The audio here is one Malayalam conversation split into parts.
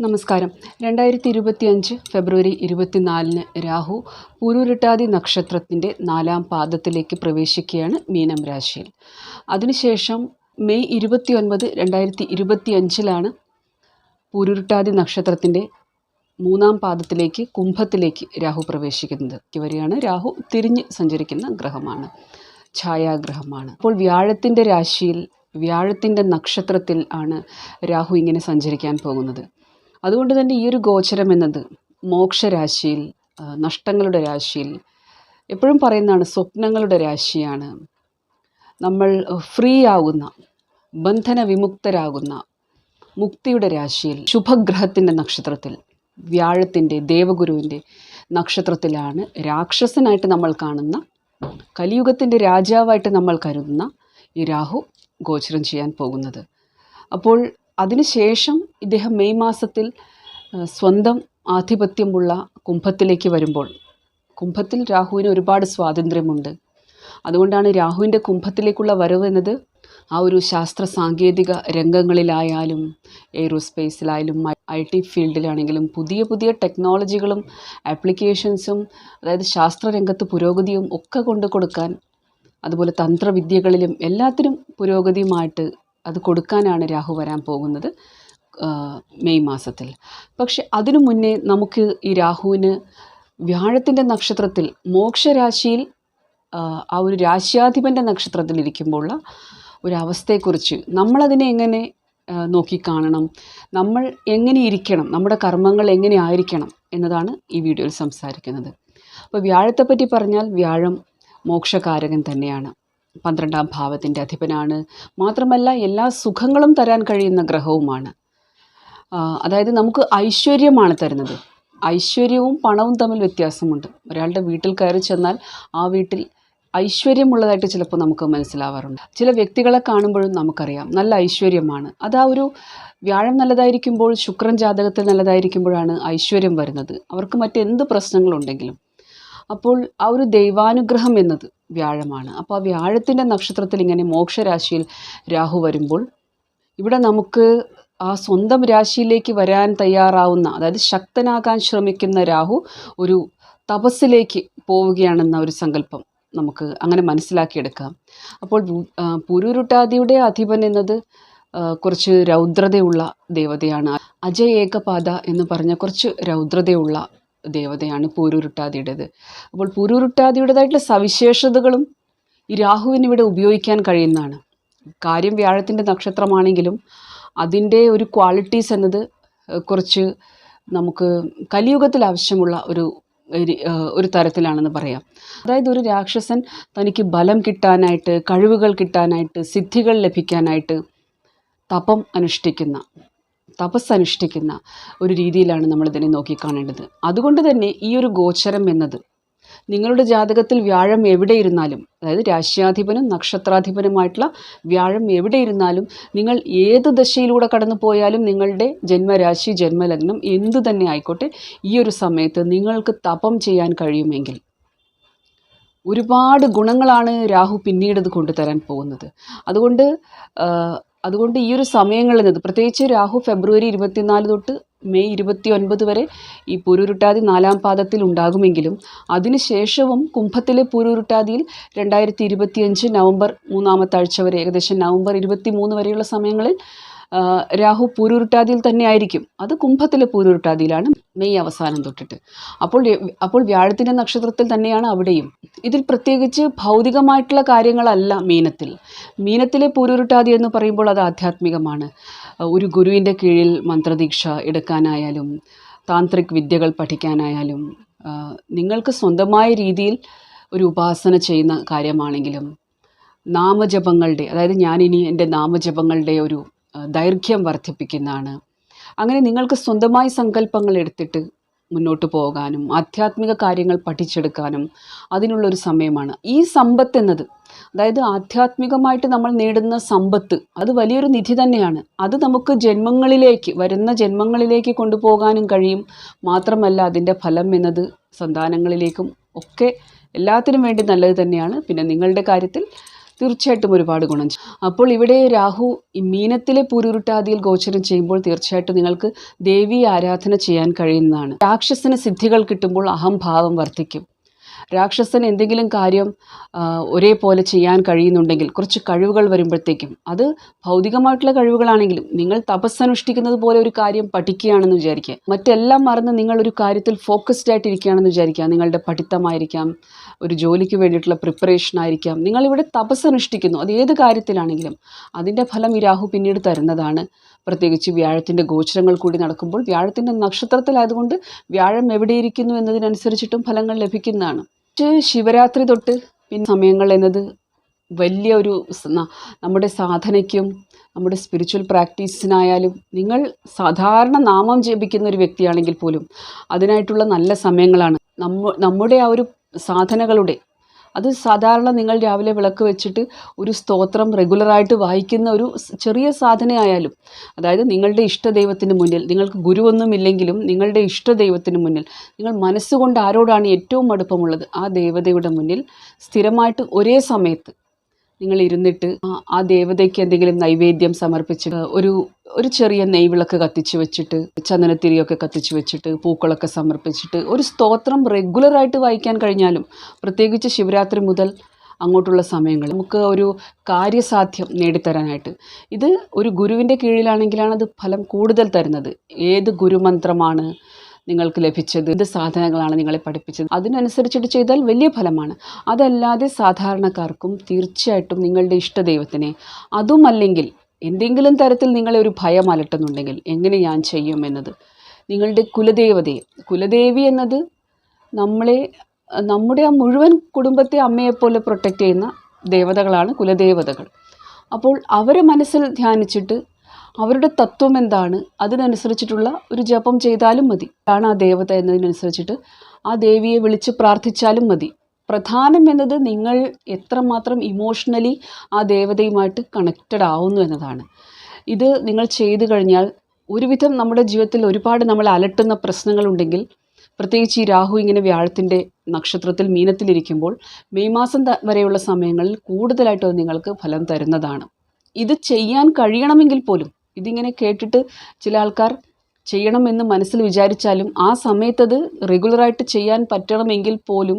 നമസ്കാരം. രണ്ടായിരത്തി ഇരുപത്തിയഞ്ച് ഫെബ്രുവരി ഇരുപത്തിനാലിന് രാഹു പൂരുരുട്ടാതി നക്ഷത്രത്തിന്റെ നാലാം പാദത്തിലേക്ക് പ്രവേശിക്കുകയാണ് മീനം രാശിയിൽ. അതിനുശേഷം മെയ് ഇരുപത്തി ഒൻപത് രണ്ടായിരത്തി ഇരുപത്തി അഞ്ചിലാണ് പൂരുരുട്ടാതി നക്ഷത്രത്തിന്റെ മൂന്നാം പാദത്തിലേക്ക് കുംഭത്തിലേക്ക് രാഹു പ്രവേശിക്കുന്നത്. ഇവരെയാണ് രാഹു തിരിഞ്ഞ് സഞ്ചരിക്കുന്ന ഗ്രഹമാണ്. ഛായാഗ്രഹമാണ്. അപ്പോൾ വ്യാഴത്തിന്റെ രാശിയിൽ വ്യാഴത്തിന്റെ നക്ഷത്രത്തിൽ ആണ് രാഹു ഇങ്ങനെ സഞ്ചരിക്കാൻ പോകുന്നത്. അതുകൊണ്ട് തന്നെ ഈ ഒരു ഗോചരം എന്നത് മോക്ഷരാശിയിൽ നഷ്ടങ്ങളുടെ രാശിയിൽ എപ്പോഴും പറയുന്നതാണ് സ്വപ്നങ്ങളുടെ രാശിയാണ്. നമ്മൾ ഫ്രീ ആകുന്ന ബന്ധന വിമുക്തരാകുന്ന മുക്തിയുടെ രാശിയിൽ ശുഭഗ്രഹത്തിന്റെ നക്ഷത്രത്തിൽ വ്യാഴത്തിന്റെ ദേവഗുരുവിന്റെ നക്ഷത്രത്തിലാണ് രാക്ഷസനായിട്ട് നമ്മൾ കാണുന്ന കലിയുഗത്തിന്റെ രാജാവായിട്ട് നമ്മൾ കരുതുന്ന ഈ രാഹു ഗോചരം ചെയ്യാൻ പോകുന്നത്. അപ്പോൾ അതിനുശേഷം ഇദ്ദേഹം മെയ് മാസത്തിൽ സ്വന്തം ആധിപത്യമുള്ള കുംഭത്തിലേക്ക് വരുമ്പോൾ കുംഭത്തിൽ രാഹുവിന് ഒരുപാട് സ്വാതന്ത്ര്യമുണ്ട്. അതുകൊണ്ടാണ് രാഹുവിന്റെ കുംഭത്തിലേക്കുള്ള വരവ് എന്നത് ആ ഒരു ശാസ്ത്ര സാങ്കേതിക രംഗങ്ങളിലായാലും എയ്റോസ്പേസിലായാലും ഐ ടി ഫീൽഡിലാണെങ്കിലും പുതിയ പുതിയ ടെക്നോളജികളും ആപ്ലിക്കേഷൻസും അതായത് ശാസ്ത്രരംഗത്ത് പുരോഗതിയും ഒക്കെ കൊണ്ടു കൊടുക്കാൻ അതുപോലെ തന്ത്രവിദ്യകളിലും എല്ലാത്തിനും പുരോഗതിയുമായിട്ട് അത് കൊടുക്കാനാണ് രാഹു വരാൻ പോകുന്നത് മെയ് മാസത്തിൽ. പക്ഷെ അതിനു മുന്നേ നമുക്ക് ഈ രാഹുവിന് വ്യാഴത്തിന്റെ നക്ഷത്രത്തിൽ മോക്ഷരാശിയിൽ ആ, ഒരു രാശ്യാധിപന്റെ നക്ഷത്രത്തിൽ ഇരിക്കുമ്പോഴുള്ള ഒരവസ്ഥയെക്കുറിച്ച് നമ്മളതിനെ എങ്ങനെ നോക്കിക്കാണണം നമ്മൾ എങ്ങനെ ഇരിക്കണം നമ്മുടെ കർമ്മങ്ങൾ എങ്ങനെ ആയിരിക്കണം എന്നതാണ് ഈ വീഡിയോയിൽ സംസാരിക്കുന്നത്. അപ്പോൾ വ്യാഴത്തെപ്പറ്റി പറഞ്ഞാൽ വ്യാഴം മോക്ഷകാരകൻ തന്നെയാണ്. പന്ത്രണ്ടാം ഭാവത്തിന്റെ അധിപനാണ്. മാത്രമല്ല എല്ലാ സുഖങ്ങളും തരാൻ കഴിയുന്ന ഗ്രഹവുമാണ്. അതായത് നമുക്ക് ഐശ്വര്യമാണ് തരുന്നത്. ഐശ്വര്യവും പണവും തമ്മിൽ വ്യത്യാസമുണ്ട്. ഒരാളുടെ വീട്ടിൽ കയറി ചെന്നാൽ ആ വീട്ടിൽ ഐശ്വര്യമുള്ളതായിട്ട് ചിലപ്പോൾ നമുക്ക് മനസ്സിലാവാറുണ്ട്. ചില വ്യക്തികളെ കാണുമ്പോഴും നമുക്കറിയാം നല്ല ഐശ്വര്യമാണ്. അത് ആ ഒരു വ്യാഴം നല്ലതായിരിക്കുമ്പോൾ ശുക്രൻ ജാതകത്തിൽ നല്ലതായിരിക്കുമ്പോഴാണ് ഐശ്വര്യം വരുന്നത്. അവർക്ക് മറ്റെന്ത് പ്രശ്നങ്ങളുണ്ടെങ്കിലും. അപ്പോൾ ആ ഒരു ദൈവാനുഗ്രഹം എന്നത് വ്യാഴമാണ്. അപ്പോൾ ആ വ്യാഴത്തിന്റെ നക്ഷത്രത്തിൽ ഇങ്ങനെ മോക്ഷരാശിയിൽ രാഹു വരുമ്പോൾ ഇവിടെ നമുക്ക് ആ സ്വന്തം രാശിയിലേക്ക് വരാൻ തയ്യാറാവുന്ന അതായത് ശക്തനാകാൻ ശ്രമിക്കുന്ന രാഹു ഒരു തപസ്സിലേക്ക് പോവുകയാണെന്ന ഒരു സങ്കല്പം നമുക്ക് അങ്ങനെ മനസ്സിലാക്കിയെടുക്കാം. അപ്പോൾ പുരുരുട്ടാദിയുടെ അധിപൻ എന്നത് കുറച്ച് രൗദ്രതയുള്ള ദേവതയാണ്. അജയ ഏകപാത എന്ന് പറഞ്ഞ കുറച്ച് രൗദ്രതയുള്ള ദേവതയാണ് പൂരുരുട്ടാതിയുടേത്. അപ്പോൾ പൂരുരുട്ടാതിയുടേതായിട്ടുള്ള സവിശേഷതകളും ഈ രാഹുവിന് ഇവിടെ ഉപയോഗിക്കാൻ കഴിയുന്നതാണ്. കാര്യം വ്യാഴത്തിന്റെ നക്ഷത്രമാണെങ്കിലും അതിന്റെ ഒരു ക്വാളിറ്റീസ് എന്നത് കുറച്ച് നമുക്ക് കലിയുഗത്തിൽ ആവശ്യമുള്ള ഒരു ഒരു- തരത്തിലാണെന്ന് പറയാം. അതായത് ഒരു രാക്ഷസൻ തനിക്ക് ബലം കിട്ടാനായിട്ട് കഴിവുകൾ കിട്ടാനായിട്ട് സിദ്ധികൾ ലഭിക്കാനായിട്ട് തപം അനുഷ്ഠിക്കുന്ന തപസ് അനുഷ്ഠിക്കുന്ന ഒരു രീതിയിലാണ് നമ്മളിതിനെ നോക്കിക്കാണേണ്ടത് അതുകൊണ്ട് തന്നെ ഈ ഒരു ഗോചരം എന്നത് നിങ്ങളുടെ ജാതകത്തിൽ വ്യാഴം എവിടെ ഇരുന്നാലും അതായത് രാശ്യാധിപനും നക്ഷത്രാധിപനുമായിട്ടുള്ള വ്യാഴം എവിടെ ഇരുന്നാലും നിങ്ങൾ ഏത് ദശയിലൂടെ കടന്നു പോയാലും നിങ്ങളുടെ ജന്മരാശി ജന്മലഗ്നം എന്തു തന്നെ ആയിക്കോട്ടെ ഈ ഒരു സമയത്ത് നിങ്ങൾക്ക് തപം ചെയ്യാൻ കഴിയുമെങ്കിൽ. ഒരുപാട് ഗുണങ്ങളാണ് രാഹു പിന്നീട് ഇത് കൊണ്ടുതരാൻ പോകുന്നത്. അതുകൊണ്ട് അതുകൊണ്ട് ഈ ഒരു സമയങ്ങളിൽ നിന്ന് പ്രത്യേകിച്ച് രാഹു ഫെബ്രുവരി ഇരുപത്തിനാല് തൊട്ട് മെയ് ഇരുപത്തി ഒൻപത് വരെ ഈ പുരുരുട്ടാതി നാലാം പാദത്തിൽ ഉണ്ടാകുമെങ്കിലും അതിനുശേഷവും കുംഭത്തിലെ പുരുരുട്ടാതിയിൽ രണ്ടായിരത്തി ഇരുപത്തിയഞ്ച് നവംബർ മൂന്നാമത്തെ ആഴ്ച വരെ ഏകദേശം നവംബർ ഇരുപത്തി മൂന്ന് വരെയുള്ള സമയങ്ങളിൽ രാഹു പൂരുരുട്ടാതിയിൽ തന്നെ ആയിരിക്കും. അത് കുംഭത്തിലെ പൂരുരുട്ടാതിയിലാണ് മെയ് അവസാനം തൊട്ടിട്ട്. അപ്പോൾ അപ്പോൾ വ്യാഴത്തിന്റെ നക്ഷത്രത്തിൽ തന്നെയാണ് അവിടെയും. ഇതിൽ പ്രത്യേകിച്ച് ഭൗതികമായിട്ടുള്ള കാര്യങ്ങളല്ല മീനത്തിൽ. മീനത്തിലെ പൂരുരുട്ടാതി എന്ന് പറയുമ്പോൾ അത് ആധ്യാത്മികമാണ്. ഒരു ഗുരുവിന്റെ കീഴിൽ മന്ത്രദീക്ഷ എടുക്കാനായാലും താന്ത്രിക് വിദ്യകൾ പഠിക്കാനായാലും നിങ്ങൾക്ക് സ്വന്തമായ രീതിയിൽ ഒരു ഉപാസന ചെയ്യുന്ന കാര്യമാണെങ്കിലും നാമജപങ്ങളുടെ അതായത് ഞാനിനി എന്റെ നാമജപങ്ങളുടെ ഒരു ദൈർഘ്യം വർദ്ധിപ്പിക്കുന്നതാണ്. അങ്ങനെ നിങ്ങൾക്ക് സ്വന്തമായി സങ്കല്പങ്ങൾ എടുത്തിട്ട് മുന്നോട്ട് പോകാനും ആധ്യാത്മിക കാര്യങ്ങൾ പഠിച്ചെടുക്കാനും അതിനുള്ളൊരു സമയമാണ്. ഈ സമ്പത്ത് എന്നത് അതായത് ആധ്യാത്മികമായിട്ട് നമ്മൾ നേടുന്ന സമ്പത്ത് അത് വലിയൊരു നിധി തന്നെയാണ്. അത് നമുക്ക് ജന്മങ്ങളിലേക്ക് വരുന്ന ജന്മങ്ങളിലേക്ക് കൊണ്ടുപോകാനും കഴിയും. മാത്രമല്ല അതിന്റെ ഫലം എന്നത് സന്താനങ്ങളിലേക്കും ഒക്കെ എല്ലാത്തിനും വേണ്ടി നല്ലത് തന്നെയാണ്. പിന്നെ നിങ്ങളുടെ കാര്യത്തിൽ തീർച്ചയായിട്ടും ഒരുപാട് ഗുണം അപ്പോൾ ഇവിടെ രാഹു മീനത്തിലെ പൂരുരുട്ടാദിയിൽ ഗോചരം ചെയ്യുമ്പോൾ തീർച്ചയായിട്ടും നിങ്ങൾക്ക് ദേവി ആരാധന ചെയ്യാൻ കഴിയുന്നതാണ്. രാക്ഷസന് സിദ്ധികൾ കിട്ടുമ്പോൾ അഹംഭാവം വർദ്ധിക്കും. രാക്ഷസൻ എന്തെങ്കിലും കാര്യം ഒരേപോലെ ചെയ്യാൻ കഴിയുന്നുണ്ടെങ്കിൽ കുറച്ച് കഴിവുകൾ വരുമ്പോഴത്തേക്കും അത് ഭൗതികമായിട്ടുള്ള കഴിവുകളാണെങ്കിലും നിങ്ങൾ തപസ്സനുഷ്ഠിക്കുന്നത് പോലെ ഒരു കാര്യം പഠിക്കുകയാണെന്ന് വിചാരിക്കുക. മറ്റെല്ലാം മറന്ന് നിങ്ങൾ ഒരു കാര്യത്തിൽ ഫോക്കസ്ഡ് ആയിട്ട് ഇരിക്കുകയാണെന്ന് വിചാരിക്കുക. നിങ്ങളുടെ പഠിത്തമായിരിക്കാം ഒരു ജോലിക്ക് വേണ്ടിയിട്ടുള്ള പ്രിപ്പറേഷൻ ആയിരിക്കാം. നിങ്ങളിവിടെ തപസ്സനുഷ്ഠിക്കുന്നു. അത് ഏത് കാര്യത്തിലാണെങ്കിലും അതിന്റെ ഫലം ഈ രാഹു പിന്നീട് തരുന്നതാണ്. പ്രത്യേകിച്ച് വ്യാഴത്തിന്റെ ഗോചരങ്ങൾ കൂടി നടക്കുമ്പോൾ വ്യാഴത്തിന്റെ നക്ഷത്രത്തിലായതുകൊണ്ട് വ്യാഴം എവിടെയിരിക്കുന്നു എന്നതിനനുസരിച്ചിട്ടും ഫലങ്ങൾ ലഭിക്കുന്നതാണ്. ശിവരാത്രി തൊട്ട് പിന്നെ സമയങ്ങൾ എന്നത് വലിയ ഒരു നമ്മുടെ സാധനയ്ക്കും നമ്മുടെ സ്പിരിച്വൽ പ്രാക്ടീസിനായാലും നിങ്ങൾ സാധാരണ നാമം ജപിക്കുന്ന ഒരു വ്യക്തിയാണെങ്കിൽ പോലും അതിനായിട്ടുള്ള നല്ല സമയങ്ങളാണ്. നമ്മ നമ്മുടെ ആ ഒരു സാധനകളുടെ അത് സാധാരണ നിങ്ങൾ രാവിലെ വിളക്ക് വെച്ചിട്ട് ഒരു സ്തോത്രം റെഗുലറായിട്ട് വായിക്കുന്ന ഒരു ചെറിയ സാധനയായാലും അതായത് നിങ്ങളുടെ ഇഷ്ടദൈവത്തിന് മുന്നിൽ നിങ്ങൾക്ക് ഗുരുവൊന്നുമില്ലെങ്കിലും നിങ്ങളുടെ ഇഷ്ടദൈവത്തിന് മുന്നിൽ നിങ്ങൾ മനസ്സുകൊണ്ട് ആരോടാണ് ഏറ്റവും അടുപ്പമുള്ളത്? ആ ദേവതയുടെ മുന്നിൽ സ്ഥിരമായിട്ട് ഒരേ സമയത്ത് നിങ്ങൾ ഇരുന്നിട്ട് ആ- ദേവതയ്ക്ക് എന്തെങ്കിലും നൈവേദ്യം സമർപ്പിച്ച് ഒരു ഒരു ചെറിയ നെയ്വിളക്ക് കത്തിച്ച് വെച്ചിട്ട് ചന്ദനത്തിരിയൊക്കെ കത്തിച്ച് വെച്ചിട്ട് പൂക്കളൊക്കെ സമർപ്പിച്ചിട്ട് ഒരു സ്തോത്രം റെഗുലറായിട്ട് വായിക്കാൻ കഴിഞ്ഞാലും പ്രത്യേകിച്ച് ശിവരാത്രി മുതൽ അങ്ങോട്ടുള്ള സമയങ്ങൾ നമുക്ക് ഒരു കാര്യസാധ്യം നേടിത്തരാനായിട്ട്. ഇത് ഒരു ഗുരുവിന്റെ കീഴിലാണെങ്കിലാണ് അത് ഫലം കൂടുതൽ തരുന്നത്. ഏത് ഗുരുമന്ത്രമാണ് നിങ്ങൾക്ക് ലഭിച്ചത് എന്ത് സാധനങ്ങളാണ് നിങ്ങളെ പഠിപ്പിച്ചത്? അതിനനുസരിച്ചിട്ട് ചെയ്താൽ വലിയ ഫലമാണ്. അതല്ലാതെ സാധാരണക്കാർക്കും തീർച്ചയായിട്ടും നിങ്ങളുടെ ഇഷ്ടദൈവത്തിനെ അതുമല്ലെങ്കിൽ എന്തെങ്കിലും തരത്തിൽ നിങ്ങളെ ഒരു ഭയം അലട്ടുന്നുണ്ടെങ്കിൽ എങ്ങനെ ഞാൻ ചെയ്യും എന്നത്? നിങ്ങളുടെ കുലദേവതയെ കുലദേവി എന്നത് നമ്മളെ നമ്മുടെ ആ മുഴുവൻ കുടുംബത്തെ അമ്മയെപ്പോലെ പ്രൊട്ടക്റ്റ് ചെയ്യുന്ന ദേവതകളാണ് കുലദേവതകൾ. അപ്പോൾ അവരെ മനസ്സിൽ ധ്യാനിച്ചിട്ട് അവരുടെ തത്വം എന്താണ്? അതിനനുസരിച്ചിട്ടുള്ള ഒരു ജപം ചെയ്താലും മതി. ആണ് ആ ദേവത എന്നതിനനുസരിച്ചിട്ട് ആ ദേവിയെ വിളിച്ച് പ്രാർത്ഥിച്ചാലും മതി. പ്രധാനം എന്നത് നിങ്ങൾ എത്രമാത്രം ഇമോഷണലി ആ ദേവതയുമായിട്ട് കണക്റ്റഡ് ആവുന്നു എന്നതാണ്. ഇത് നിങ്ങൾ ചെയ്തു കഴിഞ്ഞാൽ ഒരുവിധം നമ്മുടെ ജീവിതത്തിൽ ഒരുപാട് നമ്മൾ അലട്ടുന്ന പ്രശ്നങ്ങളുണ്ടെങ്കിൽ പ്രത്യേകിച്ച് ഈ രാഹു ഇങ്ങനെ വ്യാഴത്തിന്റെ നക്ഷത്രത്തിൽ മീനത്തിലിരിക്കുമ്പോൾ മെയ് മാസം വരെയുള്ള സമയങ്ങളിൽ കൂടുതലായിട്ട് നിങ്ങൾക്ക് ഫലം തരുന്നതാണ്. ഇത് ചെയ്യാൻ കഴിയണമെങ്കിൽ പോലും ഇതിങ്ങനെ കേട്ടിട്ട് ചില ആൾക്കാർ ചെയ്യണമെന്ന് മനസ്സിൽ വിചാരിച്ചാലും ആ സമയത്തത് റെഗുലറായിട്ട് ചെയ്യാൻ പറ്റണമെങ്കിൽ പോലും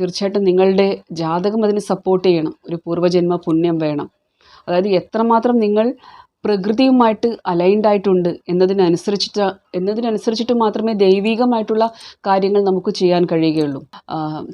തീർച്ചയായിട്ടും നിങ്ങളുടെ ജാതകം അതിന് സപ്പോർട്ട് ചെയ്യണം. ഒരു പൂർവജന്മ പുണ്യം വേണം. അതായത് എത്രമാത്രം നിങ്ങൾ പ്രകൃതിയുമായിട്ട് അലൈൻഡ് ആയിട്ടുണ്ട് എന്നതിനനുസരിച്ചിട്ട് എന്നതിനനുസരിച്ചിട്ട് മാത്രമേ ദൈവികമായിട്ടുള്ള കാര്യങ്ങൾ നമുക്ക് ചെയ്യാൻ കഴിയുകയുള്ളൂ.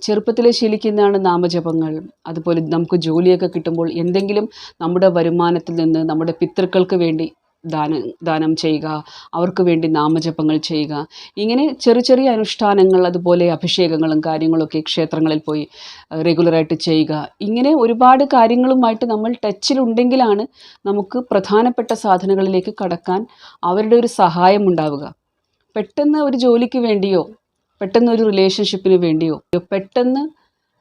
ചെറുപ്പത്തിലെ ശീലിക്കുന്നതാണ് നാമജപങ്ങൾ. അതുപോലെ നമുക്ക് ജോലിയൊക്കെ കിട്ടുമ്പോൾ എന്തെങ്കിലും നമ്മുടെ വരുമാനത്തിൽ നിന്ന് നമ്മുടെ പിതൃക്കൾക്ക് വേണ്ടി ദാനം ദാനം ചെയ്യുക അവർക്ക് വേണ്ടി നാമജപങ്ങൾ ചെയ്യുക. ഇങ്ങനെ ചെറിയ ചെറിയ അനുഷ്ഠാനങ്ങൾ അതുപോലെ അഭിഷേകങ്ങളും കാര്യങ്ങളൊക്കെ ക്ഷേത്രങ്ങളിൽ പോയി റെഗുലറായിട്ട് ചെയ്യുക. ഇങ്ങനെ ഒരുപാട് കാര്യങ്ങളുമായിട്ട് നമ്മൾ ടച്ചിലുണ്ടെങ്കിലാണ് നമുക്ക് പ്രധാനപ്പെട്ട സാധനങ്ങളിലേക്ക് കടക്കാൻ അവരുടെ ഒരു സഹായം ഉണ്ടാവുക. പെട്ടെന്ന് ഒരു ജോലിക്ക് വേണ്ടിയോ പെട്ടെന്ന് ഒരു റിലേഷൻഷിപ്പിന് വേണ്ടിയോ പെട്ടെന്ന്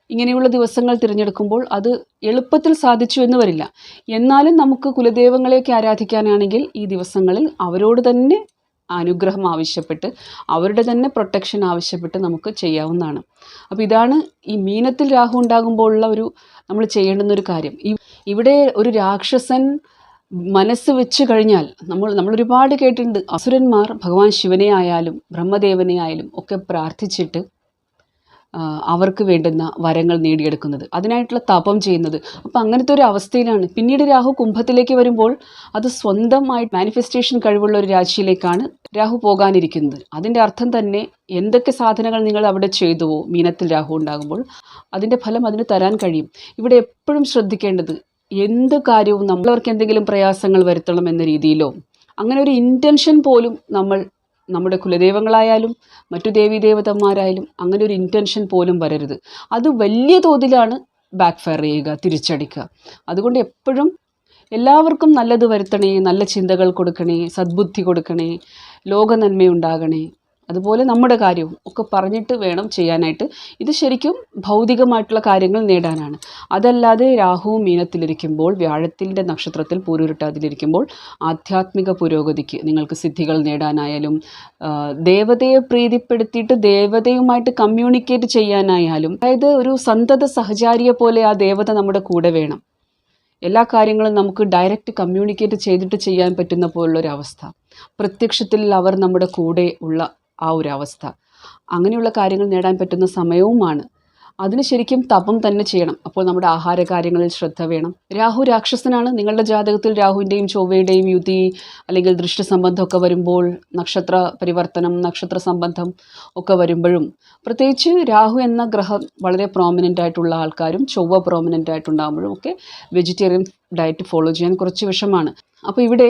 ഇങ്ങനെയുള്ള ദിവസങ്ങൾ തിരഞ്ഞെടുക്കുമ്പോൾ അത് എളുപ്പത്തിൽ സാധിച്ചു എന്ന് വരില്ല. എന്നാലും നമുക്ക് കുലദേവങ്ങളെയൊക്കെ ആരാധിക്കാനാണെങ്കിൽ ഈ ദിവസങ്ങളിൽ അവരോട് തന്നെ അനുഗ്രഹം ആവശ്യപ്പെട്ട് അവരുടെ തന്നെ പ്രൊട്ടക്ഷൻ ആവശ്യപ്പെട്ട് നമുക്ക് ചെയ്യാവുന്നതാണ്. അപ്പോൾ ഇതാണ് ഈ മീനത്തിൽ രാഹു ഉണ്ടാകുമ്പോഴുള്ള ഒരു നമ്മൾ ചെയ്യേണ്ടുന്ന ഒരു കാര്യം. ഇവിടെ ഒരു രാക്ഷസൻ മനസ്സ് വെച്ച് കഴിഞ്ഞാൽ നമ്മൾ നമ്മൾ ഒരുപാട് കേട്ടിട്ടുണ്ട്. അസുരന്മാർ ഭഗവാൻ ശിവനെ ആയാലും ബ്രഹ്മദേവനെ ആയാലും ഒക്കെ പ്രാർത്ഥിച്ചിട്ട് അവർക്ക് വേണ്ടുന്ന വരങ്ങൾ നേടിയെടുക്കുന്നത്. അതിനായിട്ടുള്ള തപം ചെയ്യുന്നത്. അപ്പോൾ അങ്ങനത്തെ ഒരു അവസ്ഥയിലാണ്. പിന്നീട് രാഹു കുംഭത്തിലേക്ക് വരുമ്പോൾ അത് സ്വന്തമായി മാനിഫെസ്റ്റേഷൻ കഴിവുള്ള ഒരു രാശിയിലേക്കാണ് രാഹു പോകാനിരിക്കുന്നത്. അതിന്റെ അർത്ഥം തന്നെ എന്തൊക്കെ സാധനങ്ങൾ നിങ്ങൾ അവിടെ ചെയ്തുവോ മീനത്തിൽ രാഹു ഉണ്ടാകുമ്പോൾ അതിന്റെ ഫലം അതിന് തരാൻ കഴിയും. ഇവിടെ എപ്പോഴും ശ്രദ്ധിക്കേണ്ടത് എന്ത് കാര്യവും നമ്മളവർക്ക് എന്തെങ്കിലും പ്രയാസങ്ങൾ വരുത്തണം എന്ന രീതിയിലോ അങ്ങനെ ഒരു ഇന്റൻഷൻ പോലും നമ്മൾ നമ്മുടെ കുലദേവങ്ങളായാലും മറ്റു ദേവീദേവതന്മാരായാലും അങ്ങനെ ഒരു ഇന്റൻഷൻ പോലും വരരുത്. അത് വലിയ തോതിലാണ് ബാക്ക് ഫയർ ചെയ്യുക തിരിച്ചടിക്കുക. അതുകൊണ്ട് എപ്പോഴും എല്ലാവർക്കും നല്ലത് വരുത്തണേ നല്ല ചിന്തകൾ കൊടുക്കണേ സദ്ബുദ്ധി കൊടുക്കണേ ലോക നന്മയുണ്ടാകണേ അതുപോലെ നമ്മുടെ കാര്യവും ഒക്കെ പറഞ്ഞിട്ട് വേണം ചെയ്യാനായിട്ട്. ഇത് ശരിക്കും ഭൗതികമായിട്ടുള്ള കാര്യങ്ങൾ നേടാനാണ്. അതല്ലാതെ രാഹു മീനത്തിലിരിക്കുമ്പോൾ വ്യാഴത്തിന്റെ നക്ഷത്രത്തിൽ പൂരുരുട്ടാതിലിരിക്കുമ്പോൾ ആധ്യാത്മിക പുരോഗതിക്ക് നിങ്ങൾക്ക് സിദ്ധികൾ നേടാനായാലും ദേവതയെ പ്രീതിപ്പെടുത്തിയിട്ട് ദേവതയുമായിട്ട് കമ്മ്യൂണിക്കേറ്റ് ചെയ്യാനായാലും അതായത് ഒരു സന്തത സഹചാരിയെ പോലെ ആ ദേവത നമ്മുടെ കൂടെ വേണം. എല്ലാ കാര്യങ്ങളും നമുക്ക് ഡയറക്റ്റ് കമ്മ്യൂണിക്കേറ്റ് ചെയ്തിട്ട് ചെയ്യാൻ പറ്റുന്ന പോലുള്ളൊരവസ്ഥ. പ്രത്യക്ഷത്തിൽ അവർ നമ്മുടെ കൂടെ ഉള്ള ആ ഒരു അവസ്ഥ. അങ്ങനെയുള്ള കാര്യങ്ങൾ നേടാൻ പറ്റുന്ന സമയവുമാണ്. അതിന് ശരിക്കും തപം തന്നെ ചെയ്യണം. അപ്പോൾ നമ്മുടെ ആഹാര കാര്യങ്ങളിൽ ശ്രദ്ധ വേണം. രാഹു രാക്ഷസനാണ്. നിങ്ങളുടെ ജാതകത്തിൽ രാഹുവിന്റെയും ചൊവ്വയുടെയും യുതി അല്ലെങ്കിൽ ദൃഷ്ടി സംബന്ധമൊക്കെ വരുമ്പോൾ നക്ഷത്ര പരിവർത്തനം നക്ഷത്ര സംബന്ധം ഒക്കെ വരുമ്പോഴും പ്രത്യേകിച്ച് രാഹു എന്ന ഗ്രഹം വളരെ പ്രോമിനന്റ് ആയിട്ടുള്ള ആൾക്കാരും ചൊവ്വ പ്രോമിനന്റ് ആയിട്ടുണ്ടാകുമ്പോഴും ഒക്കെ വെജിറ്റേറിയൻ ഡയറ്റ് ഫോളോ ചെയ്യാൻ കുറച്ച് വിഷമാണ്. അപ്പോൾ ഇവിടെ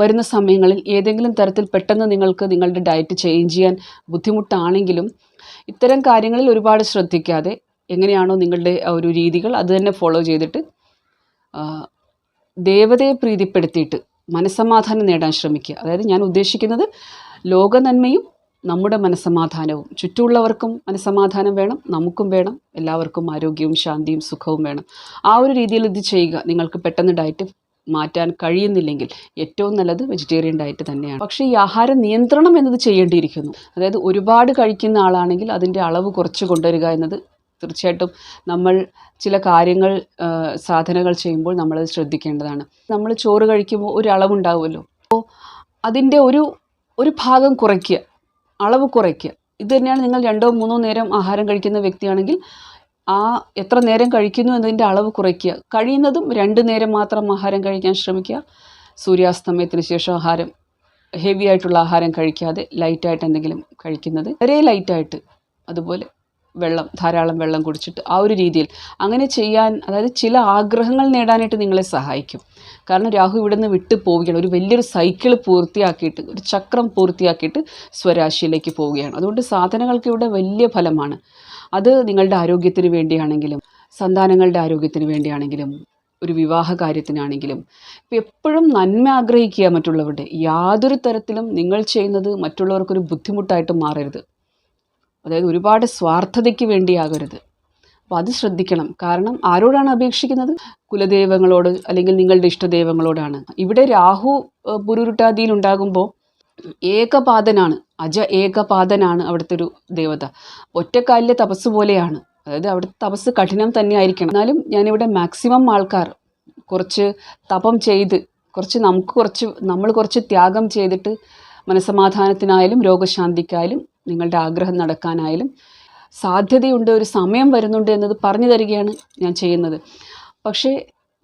വരുന്ന സമയങ്ങളിൽ ഏതെങ്കിലും തരത്തിൽ പെട്ടെന്ന് നിങ്ങൾക്ക് നിങ്ങളുടെ ഡയറ്റ് ചേഞ്ച് ചെയ്യാൻ ബുദ്ധിമുട്ടാണെങ്കിലും ഇത്തരം കാര്യങ്ങളിൽ ഒരുപാട് ശ്രദ്ധിക്കാതെ എങ്ങനെയാണോ നിങ്ങളുടെ ഒരു രീതികൾ അത് തന്നെ ഫോളോ ചെയ്തിട്ട് ദേവതയെ പ്രീതിപ്പെടുത്തിയിട്ട് മനസ്സമാധാനം നേടാൻ ശ്രമിക്കുക. അതായത് ഞാൻ ഉദ്ദേശിക്കുന്നത് ലോക നന്മയും നമ്മുടെ മനസ്സമാധാനവും. ചുറ്റുമുള്ളവർക്കും മനസ്സമാധാനം വേണം നമുക്കും വേണം എല്ലാവർക്കും ആരോഗ്യവും ശാന്തിയും സുഖവും വേണം. ആ ഒരു രീതിയിൽ ഇത് ചെയ്യുക. നിങ്ങൾക്ക് പെട്ടെന്ന് ഡയറ്റ് മാറ്റാൻ കഴിയുന്നില്ലെങ്കിൽ ഏറ്റവും നല്ലത് വെജിറ്റേറിയൻ ഡയറ്റ് തന്നെയാണ്. പക്ഷേ ഈ ആഹാര നിയന്ത്രണം എന്നത് ചെയ്യേണ്ടിയിരിക്കുന്നു. അതായത് ഒരുപാട് കഴിക്കുന്ന ആളാണെങ്കിൽ അതിന്റെ അളവ് കുറച്ച് കൊണ്ടുവരിക എന്നത് തീർച്ചയായിട്ടും നമ്മൾ ചില കാര്യങ്ങൾ സാധനകൾ ചെയ്യുമ്പോൾ നമ്മളത് ശ്രദ്ധിക്കേണ്ടതാണ്. നമ്മൾ ചോറ് കഴിക്കുമ്പോൾ ഒരു അളവുണ്ടാവുമല്ലോ. അപ്പോൾ അതിന്റെ ഒരു ഒരു ഭാഗം കുറയ്ക്കുക അളവ് കുറയ്ക്കുക. ഇത് തന്നെയാണ് നിങ്ങൾ രണ്ടോ മൂന്നോ നേരം ആഹാരം കഴിക്കുന്ന വ്യക്തിയാണെങ്കിൽ ആ എത്ര നേരം കഴിക്കുന്നു എന്നതിന്റെ അളവ് കുറയ്ക്കുക. കഴിയുന്നതും രണ്ട് നേരം മാത്രം ആഹാരം കഴിക്കാൻ ശ്രമിക്കുക. സൂര്യാസ്തമയത്തിന് ശേഷം ആഹാരം ഹെവി ആയിട്ടുള്ള ആഹാരം കഴിക്കാതെ ലൈറ്റായിട്ട് എന്തെങ്കിലും കഴിക്കുന്നത്. വളരെ ലൈറ്റായിട്ട് അതുപോലെ വെള്ളം ധാരാളം വെള്ളം കുടിച്ചിട്ട് ആ ഒരു രീതിയിൽ അങ്ങനെ ചെയ്യാൻ അതായത് ചില ആഗ്രഹങ്ങൾ നേടാനായിട്ട് നിങ്ങളെ സഹായിക്കും. കാരണം രാഹു ഇവിടെ നിന്ന് വിട്ട് പോവുകയാണ്. ഒരു വലിയൊരു സൈക്കിൾ പൂർത്തിയാക്കിയിട്ട് ഒരു ചക്രം പൂർത്തിയാക്കിയിട്ട് സ്വരാശിയിലേക്ക് പോവുകയാണ്. അതുകൊണ്ട് സാധനങ്ങൾക്ക് ഇവിടെ വലിയ ഫലമാണ്. അത് നിങ്ങളുടെ ആരോഗ്യത്തിന് വേണ്ടിയാണെങ്കിലും സന്താനങ്ങളുടെ ആരോഗ്യത്തിന് വേണ്ടിയാണെങ്കിലും ഒരു വിവാഹ കാര്യത്തിനാണെങ്കിലും എപ്പോഴും നന്മ ആഗ്രഹിക്കുക മറ്റുള്ളവരുടെ. യാതൊരു തരത്തിലും നിങ്ങൾ ചെയ്യുന്നത് മറ്റുള്ളവർക്കൊരു ബുദ്ധിമുട്ടായിട്ട് മാറരുത്. അതായത് ഒരുപാട് സ്വാർത്ഥതയ്ക്ക് വേണ്ടിയാകരുത്. അപ്പോൾ അത് ശ്രദ്ധിക്കണം. കാരണം ആരോടാണ് അപേക്ഷിക്കുന്നത്? കുലദൈവങ്ങളോട് അല്ലെങ്കിൽ നിങ്ങളുടെ ഇഷ്ടദൈവങ്ങളോടാണ്. ഇവിടെ രാഹു ഏഹ്, പുരുരുട്ടാതിയിൽ ഉണ്ടാകുമ്പോൾ ഏകപാദനാണ്. അജ ഏകപാദനാണ് അവിടുത്തെ ഒരു ദേവത. ഒറ്റക്കാലിലെ തപസ് പോലെയാണ്. അതായത് അവിടുത്തെ തപസ് കഠിനം തന്നെ ആയിരിക്കണം എന്നാലും ഞാനിവിടെ മാക്സിമം ആൾക്കാർ കുറച്ച് തപം ചെയ്ത് കുറച്ച് നമുക്ക് കുറച്ച് നമ്മൾ കുറച്ച് ത്യാഗം ചെയ്തിട്ട് മനസമാധാനത്തിനായാലും രോഗശാന്തിക്കായാലും നിങ്ങളുടെ ആഗ്രഹം നടക്കാനായാലും സാധ്യതയുണ്ട് ഒരു സമയം വരുന്നുണ്ട് എന്നത് പറഞ്ഞു തരികയാണ് ഞാൻ ചെയ്യുന്നത്. പക്ഷേ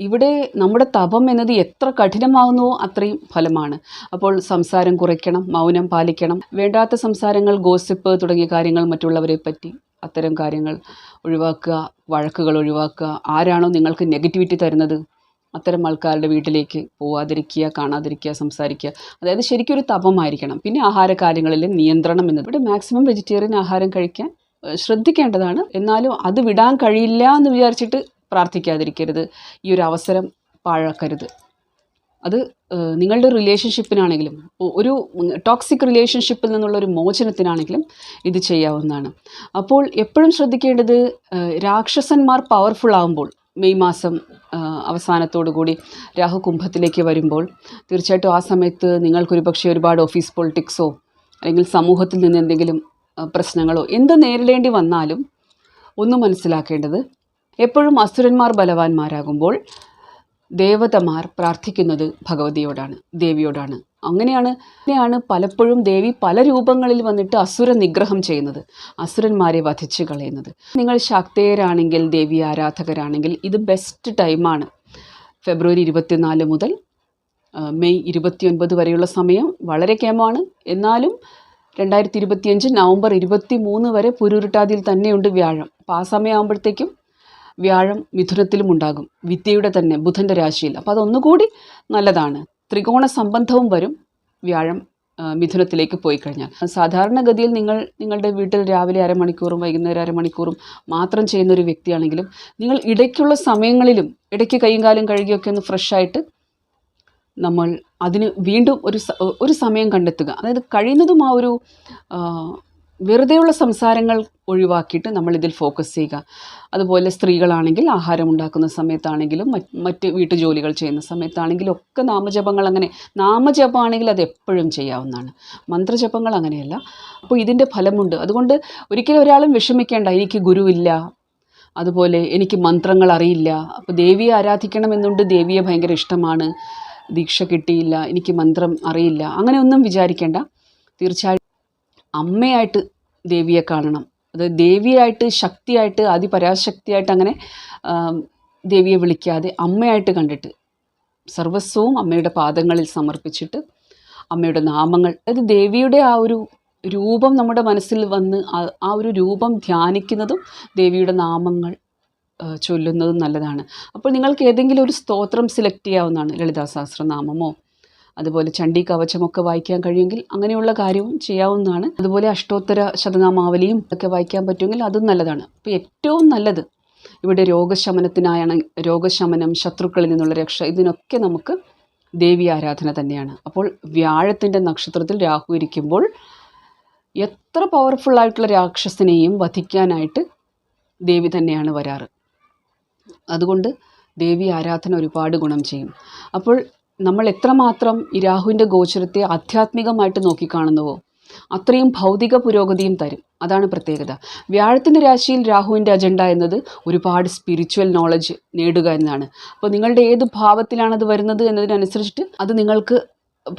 ഇവിടെ നമ്മുടെ തപം എന്നത് എത്ര കഠിനമാകുന്നുവോ അത്രയും ഫലമാണ്. അപ്പോൾ സംസാരം കുറയ്ക്കണം മൗനം പാലിക്കണം. വേണ്ടാത്ത സംസാരങ്ങൾ ഗോസിപ്പ് തുടങ്ങിയ കാര്യങ്ങൾ മറ്റുള്ളവരെ പറ്റി അത്തരം കാര്യങ്ങൾ ഒഴിവാക്കുക വഴക്കുകൾ ഒഴിവാക്കുക. ആരാണോ നിങ്ങൾക്ക് നെഗറ്റിവിറ്റി തരുന്നത്? അത്തരം ആൾക്കാരുടെ വീട്ടിലേക്ക് പോവാതിരിക്കുക കാണാതിരിക്കുക സംസാരിക്കുക. അതായത് ശരിക്കും ഒരു തപമായിരിക്കണം. പിന്നെ ആഹാര കാര്യങ്ങളിൽ നിയന്ത്രണം എന്നത്. ഇവിടെ മാക്സിമം വെജിറ്റേറിയൻ ആഹാരം കഴിക്കാൻ ശ്രദ്ധിക്കേണ്ടതാണ്. എന്നാലും അത് വിടാൻ കഴിയില്ല എന്ന് വിചാരിച്ചിട്ട് പ്രാർത്ഥിക്കാതിരിക്കരുത്. ഈ ഒരു അവസരം പാഴാക്കരുത്. അത് നിങ്ങളുടെ റിലേഷൻഷിപ്പിനാണെങ്കിലും ഒരു ടോക്സിക് റിലേഷൻഷിപ്പിൽ നിന്നുള്ള ഒരു മോചനത്തിനാണെങ്കിലും ഇത് ചെയ്യാവുന്നതാണ്. അപ്പോൾ എപ്പോഴും ശ്രദ്ധിക്കേണ്ടത് രാക്ഷസന്മാർ പവർഫുൾ ആകുമ്പോൾ മെയ് മാസം അവസാനത്തോടു കൂടി രാഹു കുംഭത്തിലേക്ക് വരുമ്പോൾ തീർച്ചയായിട്ടും ആ സമയത്ത് നിങ്ങൾക്കൊരു പക്ഷേ ഒരുപാട് ഓഫീസ് പൊളിറ്റിക്സോ അല്ലെങ്കിൽ സമൂഹത്തിൽ നിന്ന് എന്തെങ്കിലും പ്രശ്നങ്ങളോ എന്ത് നേരിടേണ്ടി വന്നാലും ഒന്ന് മനസ്സിലാക്കേണ്ടത് എപ്പോഴും അസുരന്മാർ ബലവാന്മാരാകുമ്പോൾ ദേവതമാർ പ്രാർത്ഥിക്കുന്നത് ഭഗവതിയോടാണ് ദേവിയോടാണ്. അങ്ങനെയാണ് അങ്ങനെയാണ് പലപ്പോഴും ദേവി പല രൂപങ്ങളിൽ വന്നിട്ട് അസുര നിഗ്രഹം ചെയ്യുന്നത് അസുരന്മാരെ വധിച്ചു കളയുന്നത്. നിങ്ങൾ ശാക്തേയരാണെങ്കിൽ ദേവി ആരാധകരാണെങ്കിൽ ഇത് ബെസ്റ്റ് ടൈമാണ് ഫെബ്രുവരി ഇരുപത്തിനാല് മുതൽ മെയ് ഇരുപത്തിയൊൻപത് വരെയുള്ള സമയം വളരെ കേമാണ്. എന്നാലും രണ്ടായിരത്തി ഇരുപത്തിയഞ്ച് നവംബർ ഇരുപത്തി മൂന്ന് വരെ പുരുരുട്ടാതിയിൽ തന്നെയുണ്ട് വ്യാഴം. അപ്പോൾ ആ സമയമാകുമ്പോഴത്തേക്കും വ്യാഴം മിഥുനത്തിലും ഉണ്ടാകും വിദ്യയുടെ തന്നെ ബുധന്റെ രാശിയിൽ. അപ്പോൾ അതൊന്നുകൂടി നല്ലതാണ്. ത്രികോണ സംബന്ധവും വരും വ്യാഴം മിഥുനത്തിലേക്ക് പോയി കഴിഞ്ഞാൽ സാധാരണഗതിയിൽ നിങ്ങൾ നിങ്ങളുടെ വീട്ടിൽ രാവിലെ അരമണിക്കൂറും വൈകുന്നേരം അരമണിക്കൂറും മാത്രം ചെയ്യുന്ന ഒരു വ്യക്തിയാണെങ്കിലും നിങ്ങൾ ഇടയ്ക്കുള്ള സമയങ്ങളിലും ഇടയ്ക്ക് കൈയും കാലും കഴുകിയൊക്കെ ഒന്ന് ഫ്രഷായിട്ട് നമ്മൾ അതിന് വീണ്ടും ഒരു ഒരു സമയം കണ്ടെത്തുക. അതായത് കഴിയുന്നതും ആ ഒരു വെറുതെയുള്ള സംസാരങ്ങൾ ഒഴിവാക്കിയിട്ട് നമ്മൾ ഇതിൽ ഫോക്കസ് ചെയ്യുക. അതുപോലെ സ്ത്രീകളാണെങ്കിൽ ആഹാരം ഉണ്ടാക്കുന്ന സമയത്താണെങ്കിലും മറ്റ് മറ്റ് വീട്ടുജോലികൾ ചെയ്യുന്ന സമയത്താണെങ്കിലും ഒക്കെ നാമജപങ്ങൾ അങ്ങനെ നാമജപമാണെങ്കിൽ അത് എപ്പോഴും ചെയ്യാവുന്നതാണ്. മന്ത്രജപങ്ങൾ അങ്ങനെയല്ല. അപ്പോൾ ഇതിന്റെ ഫലമുണ്ട്. അതുകൊണ്ട് ഒരിക്കലും ഒരാളും വിഷമിക്കേണ്ട എനിക്ക് ഗുരുവില്ല അതുപോലെ എനിക്ക് മന്ത്രങ്ങൾ അറിയില്ല അപ്പോൾ ദേവിയെ ആരാധിക്കണമെന്നുണ്ട് ദേവിയെ ഭയങ്കര ഇഷ്ടമാണ് ദീക്ഷ കിട്ടിയില്ല എനിക്ക് മന്ത്രം അറിയില്ല അങ്ങനെയൊന്നും വിചാരിക്കേണ്ട. തീർച്ചയായിട്ടും അമ്മയായിട്ട് ദേവിയെ കാണണം. അത് ദേവിയായിട്ട് ശക്തിയായിട്ട് അതിപരാശക്തിയായിട്ട് അങ്ങനെ ദേവിയെ വിളിക്കാതെ അമ്മയായിട്ട് കണ്ടിട്ട് സർവസ്വവും അമ്മയുടെ പാദങ്ങളിൽ സമർപ്പിച്ചിട്ട് അമ്മയുടെ നാമങ്ങൾ അതായത് ദേവിയുടെ ആ ഒരു രൂപം നമ്മുടെ മനസ്സിൽ വന്ന് ആ- ആ ഒരു രൂപം ധ്യാനിക്കുന്നതും ദേവിയുടെ നാമങ്ങൾ ചൊല്ലുന്നതും നല്ലതാണ്. അപ്പോൾ നിങ്ങൾക്ക് ഏതെങ്കിലും ഒരു സ്തോത്രം സെലക്ട് ചെയ്യാവുന്നതാണ് ലളിതാ സഹസ്രനാമമോ? അതുപോലെ ചണ്ഡി കവചമൊക്കെ വായിക്കാൻ കഴിയുമെങ്കിൽ അങ്ങനെയുള്ള കാര്യവും ചെയ്യാവുന്നതാണ്. അതുപോലെ അഷ്ടോത്തര ശതനാമാവലിയും ഒക്കെ വായിക്കാൻ പറ്റുമെങ്കിൽ അതും നല്ലതാണ്. അപ്പോൾ ഏറ്റവും നല്ലത് ഇവിടെ രോഗശമനത്തിനായാണ് രോഗശമനം ശത്രുക്കളിൽ നിന്നുള്ള രക്ഷ ഇതിനൊക്കെ നമുക്ക് ദേവി ആരാധന തന്നെയാണ്. അപ്പോൾ വ്യാഴത്തിന്റെ നക്ഷത്രത്തിൽ രാഹു ഇരിക്കുമ്പോൾ എത്ര പവർഫുൾ ആയിട്ടുള്ള രാക്ഷസനെയും വധിക്കാനായിട്ട് ദേവി തന്നെയാണ് വരാറ്. അതുകൊണ്ട് ദേവി ആരാധന ഒരുപാട് ഗുണം ചെയ്യും. അപ്പോൾ നമ്മൾ എത്രമാത്രം ഈ രാഹുവിന്റെ ഗോചരത്തെ ആധ്യാത്മികമായിട്ട് നോക്കിക്കാണുന്നുവോ അത്രയും ഭൗതിക പുരോഗതിയും തരും. അതാണ് പ്രത്യേകത. വ്യാഴത്തിന്റെ രാശിയിൽ രാഹുവിന്റെ അജണ്ട എന്നത് ഒരുപാട് സ്പിരിച്വൽ നോളജ് നേടുക എന്നതാണ്. അപ്പോൾ നിങ്ങളുടെ ഏത് ഭാവത്തിലാണ് അത് വരുന്നത് എന്നതിനനുസരിച്ചിട്ട് അത് നിങ്ങൾക്ക്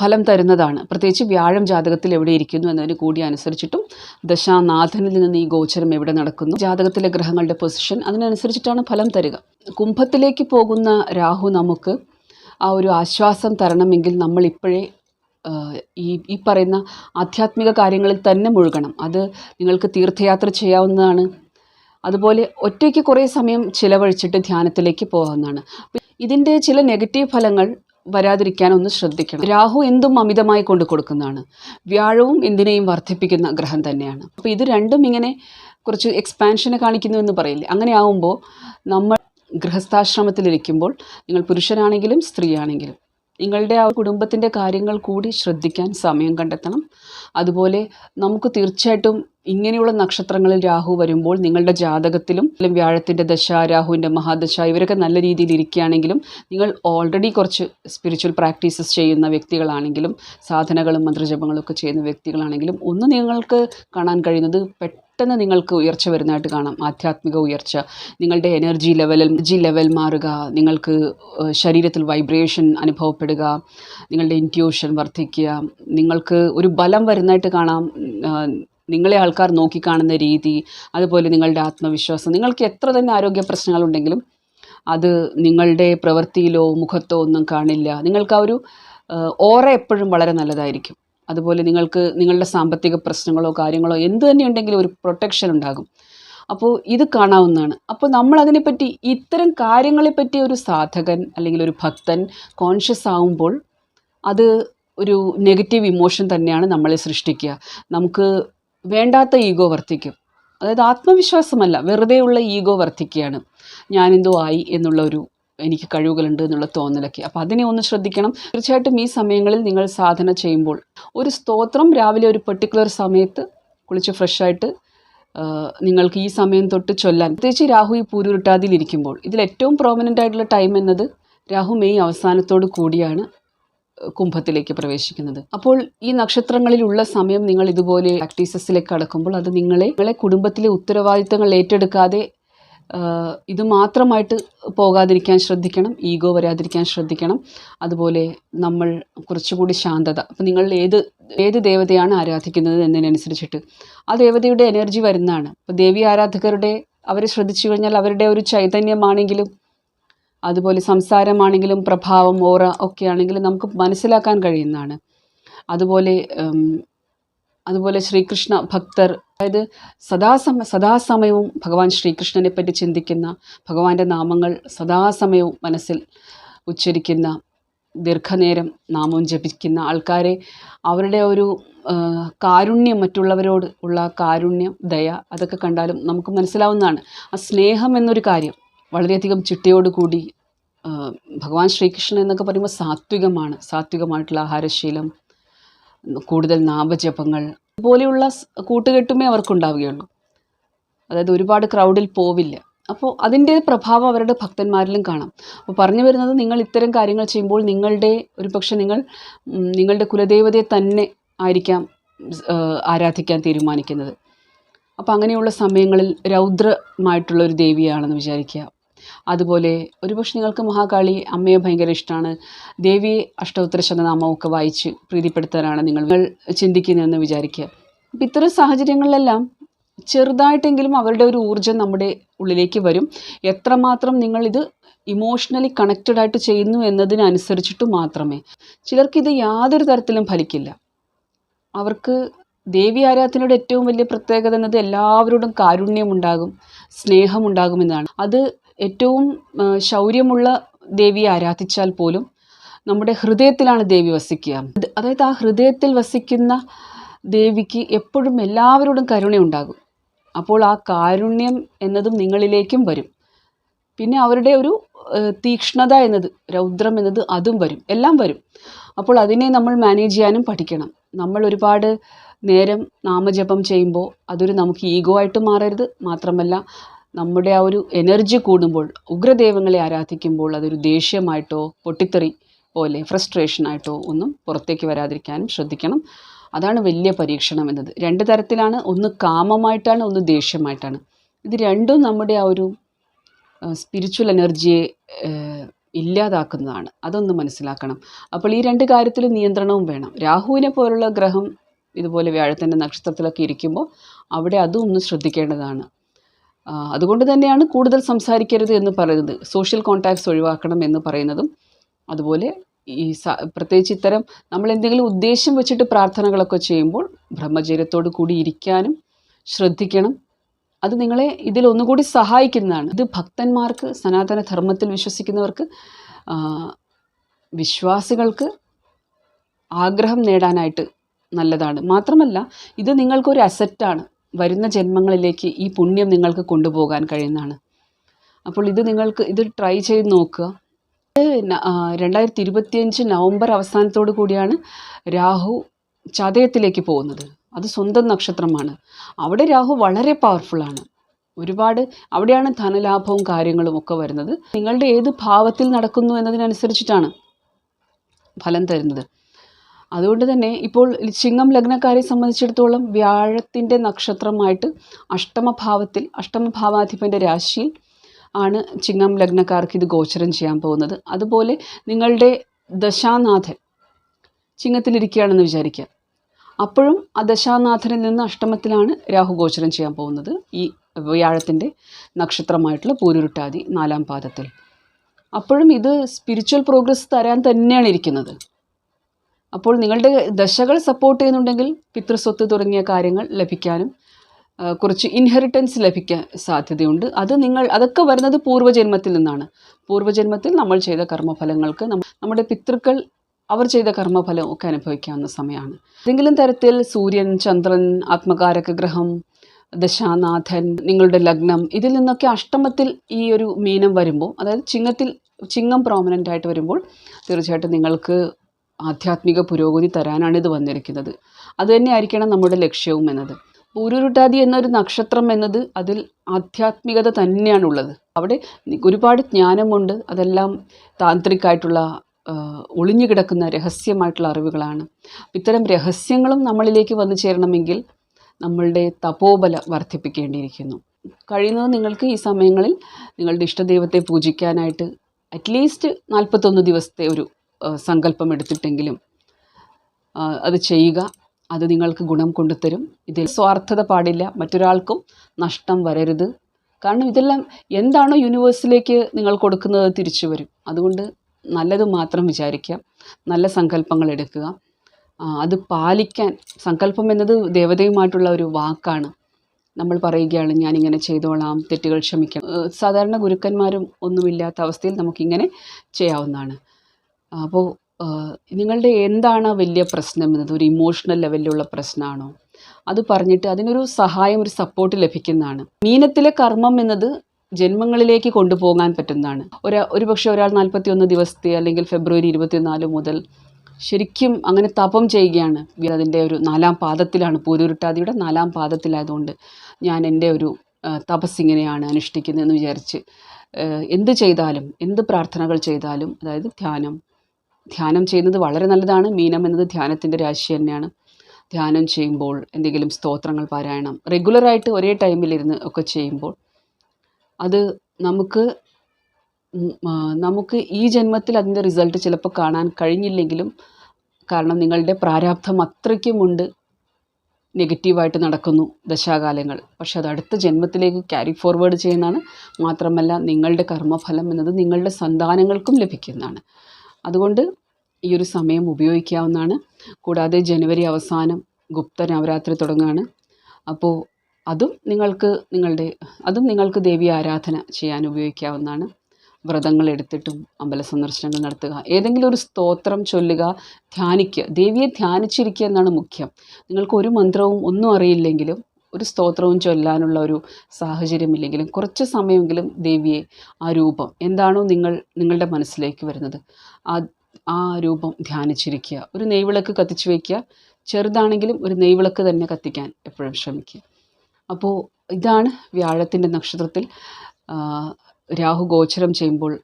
ഫലം തരുന്നതാണ്. പ്രത്യേകിച്ച് വ്യാഴം ജാതകത്തിൽ എവിടെ ഇരിക്കുന്നു എന്നതിന് കൂടി അനുസരിച്ചിട്ടും ദശാനാഥനിൽ നിന്ന് ഈ ഗോചരം എവിടെ നടക്കുന്നു ജാതകത്തിലെ ഗ്രഹങ്ങളുടെ പൊസിഷൻ അതിനനുസരിച്ചിട്ടാണ് ഫലം തരിക. കുംഭത്തിലേക്ക് പോകുന്ന രാഹു നമുക്ക് ആ ഒരു ആശ്വാസം തരണമെങ്കിൽ നമ്മൾ ഇപ്പോഴേ ഈ ഈ പറയുന്ന ആധ്യാത്മിക കാര്യങ്ങളിൽ തന്നെ മുഴുകണം. അത് നിങ്ങൾക്ക് തീർത്ഥയാത്ര ചെയ്യാവുന്നതാണ്. അതുപോലെ ഒറ്റയ്ക്ക് കുറേ സമയം ചിലവഴിച്ചിട്ട് ധ്യാനത്തിലേക്ക് പോകാവുന്നതാണ്. ഇതിന്റെ ചില നെഗറ്റീവ് ഫലങ്ങൾ വരാതിരിക്കാൻ ഒന്ന് ശ്രദ്ധിക്കണം. രാഹു എന്തും അമിതമായി കൊണ്ടു കൊടുക്കുന്നതാണ്. വ്യാഴവും എന്തിനേയും വർദ്ധിപ്പിക്കുന്ന ഗ്രഹം തന്നെയാണ്. അപ്പോൾ ഇത് രണ്ടും ഇങ്ങനെ കുറച്ച് എക്സ്പാൻഷനെ കാണിക്കുന്നു എന്ന് പറയില്ലേ? അങ്ങനെ ആവുമ്പോൾ നമ്മൾ ഗൃഹസ്ഥാശ്രമത്തിലിരിക്കുമ്പോൾ നിങ്ങൾ പുരുഷനാണെങ്കിലും സ്ത്രീയാണെങ്കിലും നിങ്ങളുടെ ആ കുടുംബത്തിന്റെ കാര്യങ്ങൾ കൂടി ശ്രദ്ധിക്കാൻ സമയം കണ്ടെത്തണം. അതുപോലെ നമുക്ക് തീർച്ചയായിട്ടും ഇങ്ങനെയുള്ള നക്ഷത്രങ്ങളിൽ രാഹു വരുമ്പോൾ നിങ്ങളുടെ ജാതകത്തിലും വ്യാഴത്തിന്റെ ദശ രാഹുവിന്റെ മഹാദശ ഇവരൊക്കെ നല്ല രീതിയിൽ ഇരിക്കുകയാണെങ്കിലും നിങ്ങൾ ഓൾറെഡി കുറച്ച് സ്പിരിച്വൽ പ്രാക്ടീസസ് ചെയ്യുന്ന വ്യക്തികളാണെങ്കിലും സാധനകളും മന്ത്രജപങ്ങളും ഒക്കെ ചെയ്യുന്ന വ്യക്തികളാണെങ്കിലും ഒന്ന് നിങ്ങൾക്ക് കാണാൻ കഴിയുന്നത് നിങ്ങൾക്ക് ഉയർച്ച വരുന്നതായിട്ട് കാണാം. ആധ്യാത്മിക ഉയർച്ച. നിങ്ങളുടെ എനർജി ലെവൽ എനർജി ലെവൽ മാറുക. നിങ്ങൾക്ക് ശരീരത്തിൽ വൈബ്രേഷൻ അനുഭവപ്പെടുക. നിങ്ങളുടെ ഇന്റ്യൂഷൻ വർദ്ധിക്കുക. നിങ്ങൾക്ക് ഒരു ബലം വരുന്നതായിട്ട് കാണാം. നിങ്ങളെ ആൾക്കാർ നോക്കിക്കാണുന്ന രീതി. അതുപോലെ നിങ്ങളുടെ ആത്മവിശ്വാസം. നിങ്ങൾക്ക് എത്ര തന്നെ ആരോഗ്യ പ്രശ്നങ്ങളുണ്ടെങ്കിലും അത് നിങ്ങളുടെ പ്രവൃത്തിയിലോ മുഖത്തോ ഒന്നും കാണില്ല. നിങ്ങൾക്ക് ആ ഒരു ഓറ എപ്പോഴും വളരെ നല്ലതായിരിക്കും. അതുപോലെ നിങ്ങൾക്ക് നിങ്ങളുടെ സാമ്പത്തിക പ്രശ്നങ്ങളോ കാര്യങ്ങളോ എന്ത് തന്നെ ഉണ്ടെങ്കിലും ഒരു പ്രൊട്ടക്ഷൻ ഉണ്ടാകും. അപ്പോൾ ഇത് കാണാവുന്നതാണ്. അപ്പോൾ നമ്മൾ അതിനെപ്പറ്റി ഇത്തരം കാര്യങ്ങളെപ്പറ്റി ഒരു സാധകൻ അല്ലെങ്കിൽ ഒരു ഭക്തൻ കോൺഷ്യസ് ആവുമ്പോൾ അത് ഒരു നെഗറ്റീവ് ഇമോഷൻ തന്നെയാണ് നമ്മളെ സൃഷ്ടിക്കുക. നമുക്ക് വേണ്ടാത്ത ഈഗോ വർദ്ധിക്കും. അതായത് ആത്മവിശ്വാസമല്ല വെറുതെയുള്ള ഈഗോ വർദ്ധിക്കുകയാണ്. ഞാനെന്തോ ആയി എന്നുള്ള ഒരു എനിക്ക് കഴിവുകളുണ്ട് എന്നുള്ള തോന്നലൊക്കെ. അപ്പോൾ അതിനെ ഒന്ന് ശ്രദ്ധിക്കണം. തീർച്ചയായിട്ടും ഈ സമയങ്ങളിൽ നിങ്ങൾ സാധന ചെയ്യുമ്പോൾ ഒരു സ്തോത്രം രാവിലെ ഒരു പെർട്ടിക്കുലർ സമയത്ത് കുളിച്ച് ഫ്രഷായിട്ട് നിങ്ങൾക്ക് ഈ സമയം തൊട്ട് ചൊല്ലാൻ. പ്രത്യേകിച്ച് രാഹു ഈ പൂരുരുട്ടാതിയിലിരിക്കുമ്പോൾ ഇതിൽ ഏറ്റവും പ്രോമിനന്റ് ആയിട്ടുള്ള ടൈം എന്നത് രാഹു മെയ് അവസാനത്തോട് കൂടിയാണ് കുംഭത്തിലേക്ക് പ്രവേശിക്കുന്നത്. അപ്പോൾ ഈ നക്ഷത്രങ്ങളിലുള്ള സമയം നിങ്ങൾ ഇതുപോലെ പ്രാക്ടീസസിലേക്ക് കടക്കുമ്പോൾ അത് നിങ്ങളെ നിങ്ങളെ കുടുംബത്തിലെ ഉത്തരവാദിത്തങ്ങൾ ഏറ്റെടുക്കാതെ ഇത് മാത്രമായിട്ട് പോകാതിരിക്കാൻ ശ്രദ്ധിക്കണം ഈഗോ വരാതിരിക്കാൻ ശ്രദ്ധിക്കണം. അതുപോലെ നമ്മൾ കുറച്ചുകൂടി ശാന്തത. അപ്പം നിങ്ങൾ ഏത് ഏത് ദേവതയാണ് ആരാധിക്കുന്നത് എന്നതിനനുസരിച്ചിട്ട്. ആ ദേവതയുടെ എനർജി വരുന്നതാണ്. അപ്പോൾ ദേവി ആരാധകരുടെ അവരെ ശ്രദ്ധിച്ചു കഴിഞ്ഞാൽ അവരുടെ ഒരു ചൈതന്യമാണെങ്കിലും അതുപോലെ സംസാരമാണെങ്കിലും പ്രഭാവം ഓറ ഒക്കെ ആണെങ്കിലും നമുക്ക് മനസ്സിലാക്കാൻ കഴിയുന്നതാണ്. അതുപോലെ അതുപോലെ ശ്രീകൃഷ്ണ ഭക്തർ അതായത് സദാസമ സദാസമയവും ഭഗവാൻ ശ്രീകൃഷ്ണനെ പറ്റി ചിന്തിക്കുന്ന ഭഗവാന്റെ നാമങ്ങൾ സദാസമയവും മനസ്സിൽ ഉച്ചരിക്കുന്ന ദീർഘനേരം നാമം ജപിക്കുന്ന ആൾക്കാരെ അവരുടെ ഒരു കാരുണ്യം മറ്റുള്ളവരോട് ഉള്ള കാരുണ്യം ദയ അതൊക്കെ കണ്ടാലും നമുക്ക് മനസ്സിലാവുന്നതാണ്. ആ സ്നേഹം എന്നൊരു കാര്യം വളരെയധികം ചിട്ടയോടുകൂടി ഭഗവാൻ ശ്രീകൃഷ്ണൻ എന്നൊക്കെ പറയുമ്പോൾ സാത്വികമാണ്. സാത്വികമായിട്ടുള്ള ആഹാരശീലം കൂടുതൽ നാമജപങ്ങൾ പോലെയുള്ള കൂട്ടുകെട്ടുമേ അവർക്കുണ്ടാവുകയുള്ളൂ. അതായത് ഒരുപാട് ക്രൗഡിൽ പോവില്ല. അപ്പോൾ അതിന്റെ പ്രഭാവം അവരുടെ ഭക്തന്മാരിലും കാണാം. അപ്പോൾ പറഞ്ഞു വരുന്നത് നിങ്ങൾ ഇത്തരം കാര്യങ്ങൾ ചെയ്യുമ്പോൾ നിങ്ങളുടെ ഒരു പക്ഷെ നിങ്ങൾ നിങ്ങളുടെ കുലദേവതയെ തന്നെ ആയിരിക്കാം ആരാധിക്കാൻ തീരുമാനിക്കുന്നത്. അപ്പോൾ അങ്ങനെയുള്ള സമയങ്ങളിൽ രൗദ്രമായിട്ടുള്ള ഒരു ദേവിയാണെന്ന് വിചാരിക്കുക. അതുപോലെ ഒരുപക്ഷെ നിങ്ങൾക്ക് മഹാകാളി അമ്മയെ ഭയങ്കര ഇഷ്ടമാണ്. ദേവി അഷ്ടോത്തര ശതനാമമൊക്കെ വായിച്ച് പ്രീതിപ്പെടുത്താനാണ് നിങ്ങൾ നിങ്ങൾ ചിന്തിക്കുന്നതെന്ന് വിചാരിക്കുക. അപ്പം ഇത്തരം സാഹചര്യങ്ങളിലെല്ലാം ചെറുതായിട്ടെങ്കിലും അവരുടെ ഒരു ഊർജം നമ്മുടെ ഉള്ളിലേക്ക് വരും. എത്രമാത്രം നിങ്ങളിത് ഇമോഷണലി കണക്റ്റഡ് ആയിട്ട് ചെയ്യുന്നു എന്നതിനനുസരിച്ചിട്ട് മാത്രമേ ചിലർക്കിത് യാതൊരു തരത്തിലും ഫലിക്കില്ല. അവർക്ക് ദേവി ആരാധനയുടെ ഏറ്റവും വലിയ പ്രത്യേകത എന്നത് എല്ലാവരോടും കാരുണ്യമുണ്ടാകും സ്നേഹമുണ്ടാകുമെന്നാണ് അത് ഏറ്റവും ശൗര്യമുള്ള ദേവിയെ ആരാധിച്ചാൽ പോലും നമ്മുടെ ഹൃദയത്തിലാണ് ദേവി വസിക്കുക. അതായത് ആ ഹൃദയത്തിൽ വസിക്കുന്ന ദേവിക്ക് എപ്പോഴും എല്ലാവരോടും കരുണയുണ്ടാകും. അപ്പോൾ ആ കാരുണ്യം എന്നതും നിങ്ങളിലേക്കും വരും. പിന്നെ അവരുടെ ഒരു തീക്ഷ്ണത എന്നത് രൗദ്രം എന്നത് അതും വരും. എല്ലാം വരും. അപ്പോൾ അതിനെ നമ്മൾ മാനേജ് ചെയ്യാനും പഠിക്കണം. നമ്മൾ ഒരുപാട് നേരം നാമജപം ചെയ്യുമ്പോൾ അതൊരു നമുക്ക് ഈഗോ ആയിട്ട് മാറരുത്. മാത്രമല്ല നമ്മുടെ ആ ഒരു എനർജി കൂടുമ്പോൾ ഉഗ്രദേവങ്ങളെ ആരാധിക്കുമ്പോൾ അതൊരു ദേഷ്യമായിട്ടോ പൊട്ടിത്തെറി പോലെ ഫ്രസ്ട്രേഷനായിട്ടോ ഒന്നും പുറത്തേക്ക് വരാതിരിക്കാനും ശ്രദ്ധിക്കണം. അതാണ് വലിയ പരീക്ഷണം എന്നത്. രണ്ട് തരത്തിലാണ്. ഒന്ന് കാമമായിട്ടാണ് ഒന്ന് ദേഷ്യമായിട്ടാണ്. ഇത് രണ്ടും നമ്മുടെ ആ ഒരു സ്പിരിച്വൽ എനർജിയെ ഇല്ലാതാക്കുന്നതാണ്. അതൊന്ന് മനസ്സിലാക്കണം. അപ്പോൾ ഈ രണ്ട് കാര്യത്തിലും നിയന്ത്രണവും വേണം. രാഹുവിനെ പോലുള്ള ഗ്രഹം ഇതുപോലെ വ്യാഴത്തിന്റെ നക്ഷത്രത്തിലൊക്കെ ഇരിക്കുമ്പോൾ അവിടെ അതും ഒന്ന് ശ്രദ്ധിക്കേണ്ടതാണ്. അതുകൊണ്ട് തന്നെയാണ് കൂടുതൽ സംസാരിക്കരുത് എന്ന് പറയുന്നത്. സോഷ്യൽ കോൺടാക്ട്സ് ഒഴിവാക്കണം എന്ന് പറയുന്നതും. അതുപോലെ ഈ പ്രത്യേകിച്ച് ഇത്തരം നമ്മൾ എന്തെങ്കിലും ഉദ്ദേശം വെച്ചിട്ട് പ്രാർത്ഥനകളൊക്കെ ചെയ്യുമ്പോൾ ബ്രഹ്മചര്യത്തോട് കൂടി ഇരിക്കാനും ശ്രദ്ധിക്കണം. അത് നിങ്ങളെ ഇതിൽ ഒന്നുകൂടി സഹായിക്കുന്നതാണ്. ഇത് ഭക്തന്മാർക്ക് സനാതന ധർമ്മത്തിൽ വിശ്വസിക്കുന്നവർക്ക് വിശ്വാസികൾക്ക് ആഗ്രഹം നേടാനായിട്ട് നല്ലതാണ്. മാത്രമല്ല ഇത് നിങ്ങൾക്കൊരു അസറ്റാണ് വരുന്ന ജന്മങ്ങളിലേക്ക് ഈ പുണ്യം നിങ്ങൾക്ക് കൊണ്ടുപോകാൻ കഴിയുന്നതാണ്. അപ്പോൾ ഇത് നിങ്ങൾക്ക് ഇത് ട്രൈ ചെയ്ത് നോക്കുക. രണ്ടായിരത്തി ഇരുപത്തിയഞ്ച് നവംബർ അവസാനത്തോടു കൂടിയാണ് രാഹു ചതയത്തിലേക്ക് പോകുന്നത്. അത് സ്വന്തം നക്ഷത്രമാണ്. അവിടെ രാഹു വളരെ പവർഫുള്ളാണ് ഒരുപാട് അവിടെയാണ് ധനലാഭവും കാര്യങ്ങളും ഒക്കെ വരുന്നത്. നിങ്ങളുടെ ഏത് ഭാവത്തിൽ നടക്കുന്നു എന്നതിനനുസരിച്ചിട്ടാണ് ഫലം തരുന്നത്. അതുകൊണ്ട് തന്നെ ഇപ്പോൾ ചിങ്ങം ലഗ്നക്കാരെ സംബന്ധിച്ചിടത്തോളം വ്യാഴത്തിന്റെ നക്ഷത്രമായിട്ട് അഷ്ടമഭാവത്തിൽ അഷ്ടമഭാവാധിപന്റെ രാശിയിൽ ആണ് ചിങ്ങം ലഗ്നക്കാർക്ക് ഇത് ഗോചരം ചെയ്യാൻ പോകുന്നത്. അതുപോലെ നിങ്ങളുടെ ദശാനാഥൻ ചിങ്ങത്തിലിരിക്കുകയാണെന്ന് വിചാരിക്കുക. അപ്പോഴും ആ ദശാനാഥനിൽ നിന്ന് അഷ്ടമത്തിലാണ് രാഹു ഗോചരം ചെയ്യാൻ പോകുന്നത്. ഈ വ്യാഴത്തിന്റെ നക്ഷത്രമായിട്ടുള്ള പൂരുരുട്ടാതി നാലാം പാദത്തിൽ. അപ്പോഴും ഇത് സ്പിരിച്വൽ പ്രോഗ്രസ് തരാൻ തന്നെയാണ് ഇരിക്കുന്നത്. അപ്പോൾ നിങ്ങളുടെ ദശകൾ സപ്പോർട്ട് ചെയ്യുന്നുണ്ടെങ്കിൽ പിതൃസ്വത്ത് തുടങ്ങിയ കാര്യങ്ങൾ ലഭിക്കാനും കുറച്ച് ഇൻഹെറിറ്റൻസ് ലഭിക്കാൻ സാധ്യതയുണ്ട്. അത് നിങ്ങൾ അതൊക്കെ വരുന്നത് പൂർവജന്മത്തിൽ നിന്നാണ്. പൂർവജന്മത്തിൽ നമ്മൾ ചെയ്ത കർമ്മഫലങ്ങൾക്ക് നമ്മുടെ പിതൃക്കൾ അവർ ചെയ്ത കർമ്മഫലം ഒക്കെ അനുഭവിക്കാവുന്ന സമയമാണ്. ഏതെങ്കിലും തരത്തിൽ സൂര്യൻ ചന്ദ്രൻ ആത്മകാരക ഗ്രഹം ദശാനാഥൻ നിങ്ങളുടെ ലഗ്നം ഇതിൽ നിന്നൊക്കെ അഷ്ടമത്തിൽ ഈ ഒരു മീനം വരുമ്പോൾ അതായത് ചിങ്ങത്തിൽ ചിങ്ങം പ്രോമിനന്റ് ആയിട്ട് വരുമ്പോൾ തീർച്ചയായിട്ടും നിങ്ങൾക്ക് ആധ്യാത്മിക പുരോഗതി തരാനാണ് ഇത് വന്നിരിക്കുന്നത്. അത് തന്നെയായിരിക്കണം നമ്മുടെ ലക്ഷ്യവും എന്നത്. പൂരുരുട്ടാതി എന്നൊരു നക്ഷത്രം എന്നത് അതിൽ ആധ്യാത്മികത തന്നെയാണുള്ളത്. അവിടെ ഒരുപാട് ജ്ഞാനമുണ്ട്. അതെല്ലാം താന്ത്രികമായിട്ടുള്ള ഒളിഞ്ഞു കിടക്കുന്ന രഹസ്യമായിട്ടുള്ള അറിവുകളാണ്. ഇത്തരം രഹസ്യങ്ങളും നമ്മളിലേക്ക് വന്നു ചേരണമെങ്കിൽ നമ്മളുടെ തപോബല വർദ്ധിപ്പിക്കേണ്ടിയിരിക്കുന്നു. കഴിയുന്നത് നിങ്ങൾക്ക് ഈ സമയങ്ങളിൽ നിങ്ങളുടെ ഇഷ്ടദൈവത്തെ പൂജിക്കാനായിട്ട് അറ്റ്ലീസ്റ്റ് നാൽപ്പത്തൊന്ന് ദിവസത്തെ ഒരു സങ്കല്പം എടുത്തിട്ടെങ്കിലും അത് ചെയ്യുക. അത് നിങ്ങൾക്ക് ഗുണം കൊണ്ടുതരും. ഇതിൽ സ്വാർത്ഥത പാടില്ല. മറ്റൊരാൾക്കും നഷ്ടം വരരുത്. കാരണം ഇതെല്ലാം എന്താണോ യൂണിവേഴ്സിലേക്ക് നിങ്ങൾ കൊടുക്കുന്നത് തിരിച്ചു വരും. അതുകൊണ്ട് നല്ലത് മാത്രം വിചാരിക്കുക. നല്ല സങ്കല്പങ്ങൾ എടുക്കുക. അത് പാലിക്കാൻ. സങ്കല്പം എന്നത് ദേവതയുമായിട്ടുള്ള ഒരു വാക്കാണ്. നമ്മൾ പറയുകയാണ് ഞാനിങ്ങനെ ചെയ്തോളാം. തെറ്റുകൾ ക്ഷമിക്കാം. സാധാരണ ഗുരുക്കന്മാരും ഒന്നുമില്ലാത്ത അവസ്ഥയിൽ നമുക്കിങ്ങനെ ചെയ്യാവുന്നതാണ്. അപ്പോൾ നിങ്ങളുടെ എന്താണ് വലിയ പ്രശ്നം എന്നത്? ഒരു ഇമോഷണൽ ലെവലിലുള്ള പ്രശ്നമാണോ അത് പറഞ്ഞിട്ട് അതിനൊരു സഹായം ഒരു സപ്പോർട്ട് ലഭിക്കുന്നതാണ്. മീനത്തിലെ കർമ്മം എന്നത് ജന്മങ്ങളിലേക്ക് കൊണ്ടുപോകാൻ പറ്റുന്നതാണ്. ഒരു ഒരു പക്ഷേ ഒരാൾ നാൽപ്പത്തി ഒന്ന് ദിവസത്തെ അല്ലെങ്കിൽ ഫെബ്രുവരി ഇരുപത്തിനാല് മുതൽ ശരിക്കും അങ്ങനെ തപം ചെയ്യുകയാണ്. അതിന്റെ ഒരു നാലാം പാദത്തിലാണ് പൂരുരുട്ടാതിയുടെ നാലാം പാദത്തിലായതുകൊണ്ട് ഞാൻ എന്റെ ഒരു തപസ് ഇങ്ങനെയാണ് അനുഷ്ഠിക്കുന്നതെന്ന് വിചാരിച്ച് എന്ത് ചെയ്താലും എന്ത് പ്രാർത്ഥനകൾ ചെയ്താലും അതായത് ധ്യാനം ധ്യാനം ചെയ്യുന്നത് വളരെ നല്ലതാണ്. മീനം എന്നത് ധ്യാനത്തിന്റെ രാശി തന്നെയാണ്. ധ്യാനം ചെയ്യുമ്പോൾ എന്തെങ്കിലും സ്തോത്രങ്ങൾ പാരായണം റെഗുലറായിട്ട് ഒരേ ടൈമിലിരുന്ന് ഒക്കെ ചെയ്യുമ്പോൾ അത് നമുക്ക് നമുക്ക് ഈ ജന്മത്തിൽ അതിന്റെ റിസൾട്ട് ചിലപ്പോൾ കാണാൻ കഴിഞ്ഞില്ലെങ്കിലും കാരണം നിങ്ങളുടെ പ്രാരാബ്ധം അത്രയ്ക്കുമുണ്ട്. നെഗറ്റീവായിട്ട് നടക്കുന്നു ദശാകാലങ്ങൾ. പക്ഷെ അത് അടുത്ത ജന്മത്തിലേക്ക് ക്യാരി ഫോർവേഡ് ചെയ്യുന്നതാണ്. മാത്രമല്ല നിങ്ങളുടെ കർമ്മഫലം എന്നത് നിങ്ങളുടെ സന്താനങ്ങൾക്കും ലഭിക്കുന്നതാണ്. അതുകൊണ്ട് ഈ ഒരു സമയം ഉപയോഗിക്കാവുന്നതാണ്. കൂടാതെ ജനുവരി അവസാനം ഗുപ്ത നവരാത്രി തുടങ്ങുകയാണ്. അപ്പോൾ അതും നിങ്ങൾക്ക് നിങ്ങളുടെ അതും നിങ്ങൾക്ക് ദേവി ആരാധന ചെയ്യാൻ ഉപയോഗിക്കാവുന്നതാണ്. വ്രതങ്ങൾ എടുത്തിട്ടും അമ്പല സന്ദർശനങ്ങൾ നടത്തുക. ഏതെങ്കിലും ഒരു സ്തോത്രം ചൊല്ലുക ധ്യാനിക്കുക. ദേവിയെ ധ്യാനിച്ചിരിക്കുക എന്നാണ് മുഖ്യം. നിങ്ങൾക്ക് ഒരു മന്ത്രവും ഒന്നും അറിയില്ലെങ്കിലും ഒരു സ്തോത്രവും ചൊല്ലാനുള്ള ഒരു സാഹചര്യമില്ലെങ്കിലും കുറച്ച് സമയമെങ്കിലും ദേവിയെ ആ രൂപം എന്താണോ നിങ്ങൾ നിങ്ങളുടെ മനസ്സിലേക്ക് വരുന്നത്. ആ ആ രൂപം ധ്യാനിച്ചിരിക്കുക. ഒരു നെയ്വിളക്ക് കത്തിച്ചു വയ്ക്കുക ചെറുതാണെങ്കിലും ഒരു നെയ്വിളക്ക് തന്നെ കത്തിക്കാൻ എപ്പോഴും ശ്രമിക്കുക. അപ്പോൾ ഇതാണ് വ്യാഴത്തിന്റെ നക്ഷത്രത്തിൽ രാഹു ഗോചരം ചെയ്യുമ്പോൾ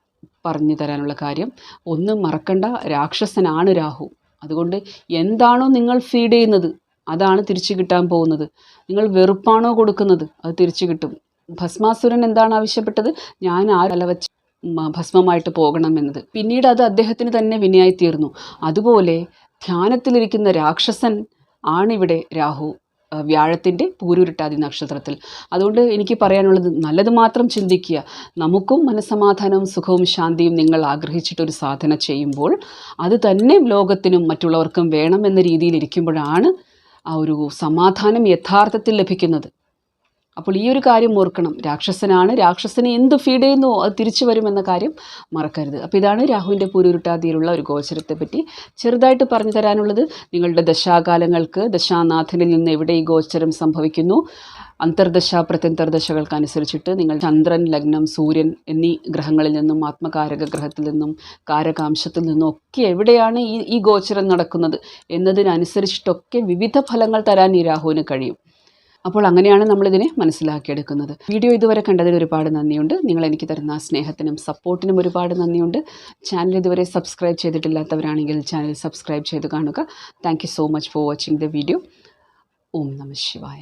പറഞ്ഞു തരാനുള്ള കാര്യം. ഒന്നും മറക്കണ്ട. രാക്ഷസനാണ് രാഹു. അതുകൊണ്ട് എന്താണോ നിങ്ങൾ ഫീഡ് ചെയ്യുന്നത് അതാണ് തിരിച്ചു കിട്ടാൻ പോകുന്നത്. നിങ്ങൾ വെറുപ്പാണോ കൊടുക്കുന്നത്? അത് തിരിച്ചു കിട്ടും. ഭസ്മാസുരൻ എന്താണ് ആവശ്യപ്പെട്ടത്? ഞാൻ ആ തല വച്ച് മ- ഭസ്മമായിട്ട് പോകണമെന്നത് പിന്നീട് അത് അദ്ദേഹത്തിന് തന്നെ വിനയായി തീർന്നു. അതുപോലെ ധ്യാനത്തിലിരിക്കുന്ന രാക്ഷസൻ ആണിവിടെ രാഹു വ്യാഴത്തിന്റെ പൂരുരുട്ടാതി നക്ഷത്രത്തിൽ. അതുകൊണ്ട് എനിക്ക് പറയാനുള്ളത് നല്ലത് മാത്രം ചിന്തിക്കുക. നമുക്കും മനസ്സമാധാനവും സുഖവും ശാന്തിയും നിങ്ങൾ ആഗ്രഹിച്ചിട്ടൊരു സാധന ചെയ്യുമ്പോൾ അത് തന്നെ ലോകത്തിനും മറ്റുള്ളവർക്കും വേണമെന്ന രീതിയിൽ ഇരിക്കുമ്പോഴാണ് ആ ഒരു സമാധാനം യഥാർത്ഥത്തിൽ ലഭിക്കുന്നത്. അപ്പോൾ ഈ ഒരു കാര്യം ഓർക്കണം. രാക്ഷസനാണ്. രാക്ഷസനെ എന്ത് ഫീഡ് ചെയ്യുന്നു? അത് തിരിച്ചു വരുമെന്ന കാര്യം മറക്കരുത്. അപ്പോൾ ഇതാണ് രാഹുവിന്റെ പൂരുരുട്ടാതിയിലുള്ള ഒരു ഗോചരത്തെ പറ്റി ചെറുതായിട്ട് പറഞ്ഞു തരാനുള്ളത്. നിങ്ങളുടെ ദശാകാലങ്ങൾക്ക് ദശാനാഥനിൽ നിന്ന് എവിടെ ഈ ഗോചരം സംഭവിക്കുന്നു? അന്തർദശ പ്രത്യന്തർദശകൾക്കനുസരിച്ചിട്ട് നിങ്ങൾ ചന്ദ്രൻ ലഗ്നം സൂര്യൻ എന്നീ ഗ്രഹങ്ങളിൽ നിന്നും ആത്മകാരക ഗ്രഹത്തിൽ നിന്നും കാരകാംശത്തിൽ നിന്നും ഒക്കെ എവിടെയാണ് ഈ ഈ ഗോചരം നടക്കുന്നത് എന്നതിനനുസരിച്ചിട്ടൊക്കെ വിവിധ ഫലങ്ങൾ തരാൻ ഈ രാഹുവിന് കഴിയും. അപ്പോൾ അങ്ങനെയാണ് നമ്മളിതിനെ മനസ്സിലാക്കിയെടുക്കുന്നത്. വീഡിയോ ഇതുവരെ കണ്ടതിന് ഒരുപാട് നന്ദിയുണ്ട്. നിങ്ങൾ എനിക്ക് തരുന്ന സ്നേഹത്തിനും സപ്പോർട്ടിനും ഒരുപാട് നന്ദിയുണ്ട്. ചാനൽ ഇതുവരെ സബ്സ്ക്രൈബ് ചെയ്തിട്ടില്ലാത്തവരാണെങ്കിൽ ചാനൽ സബ്സ്ക്രൈബ് ചെയ്ത് കാണുക. Thank so much for watching the video. ഓം നമ ശിവായ.